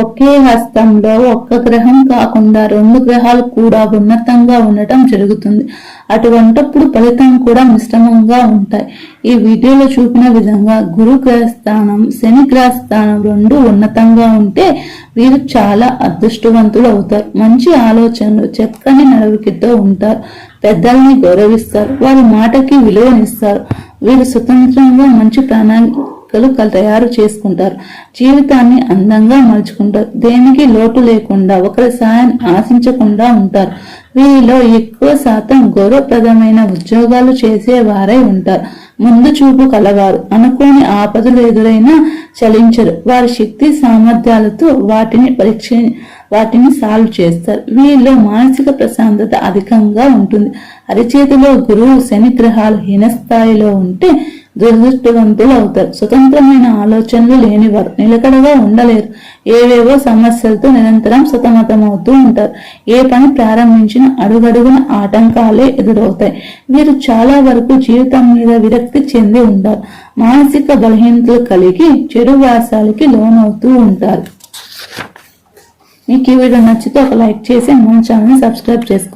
ఒకే హస్తంలో ఒక్క గ్రహం కాకుండా రెండు గ్రహాలు కూడా ఉన్నతంగా ఉండటం జరుగుతుంది. అటువంటప్పుడు ఫలితం కూడా మిశ్రమంగా ఉంటాయి. ఈ వీడియోలో చూపిన విధంగా గురు గ్రహస్థానం శని గ్రహస్థానం రెండు ఉన్నతంగా ఉంటే వీరు చాలా అదృష్టవంతులు అవుతారు. మంచి ఆలోచనలు చక్కని నడవడికతో ఉంటారు. పెద్దల్ని గౌరవిస్తారు. వారి మాటకి విలువనిస్తారు. వీరు స్వతంత్రంగా మంచి ప్రణాళికలు కల్- తయారు చేసుకుంటారు. జీవితాన్ని అందంగా మలుచుకుంటారు. దేనికి లోటు లేకుండా ఒకరి సాయాన్ని ఆశించకుండా ఉంటారు. వీరిలో ఎక్కువ శాతం గౌరవప్రదమైన ఉద్యోగాలు చేసేవారై ఉంటారు. ముందు చూపు కలవారు. అనుకోని ఆపదలు ఎదురైనా చలించరు. వారి శక్తి సామర్థ్యాలతో వాటిని పరీక్ష వాటిని సాల్వ్ చేస్తారు. వీరిలో మానసిక ప్రశాంతత అధికంగా ఉంటుంది. అరిచేతిలో గురువు శని గ్రహాలు హీనస్థాయిలో ఉంటే దురదృష్టవంతులు అవుతారు. స్వతంత్రమైన ఆలోచనలు లేనివారు నిలకడగా ఉండలేరు. ఏవేవో సమస్యలతో నిరంతరం సతమతమవుతూ ఉంటారు. ఏ పని ప్రారంభించిన అడుగడుగున ఆటంకాలే ఎదురవుతాయి. వీరు చాలా వరకు జీవితం మీద విరక్తి చెంది ఉంటారు. మానసిక బలహీనతలు కలిగి చెడు వ్యాసాలకి లోనవుతూ ఉంటారు. మీకు ఈ వీడియో నచ్చితే ఒక లైక్ చేసి మన ఛానల్ సబ్స్క్రైబ్ చేసుకోండి.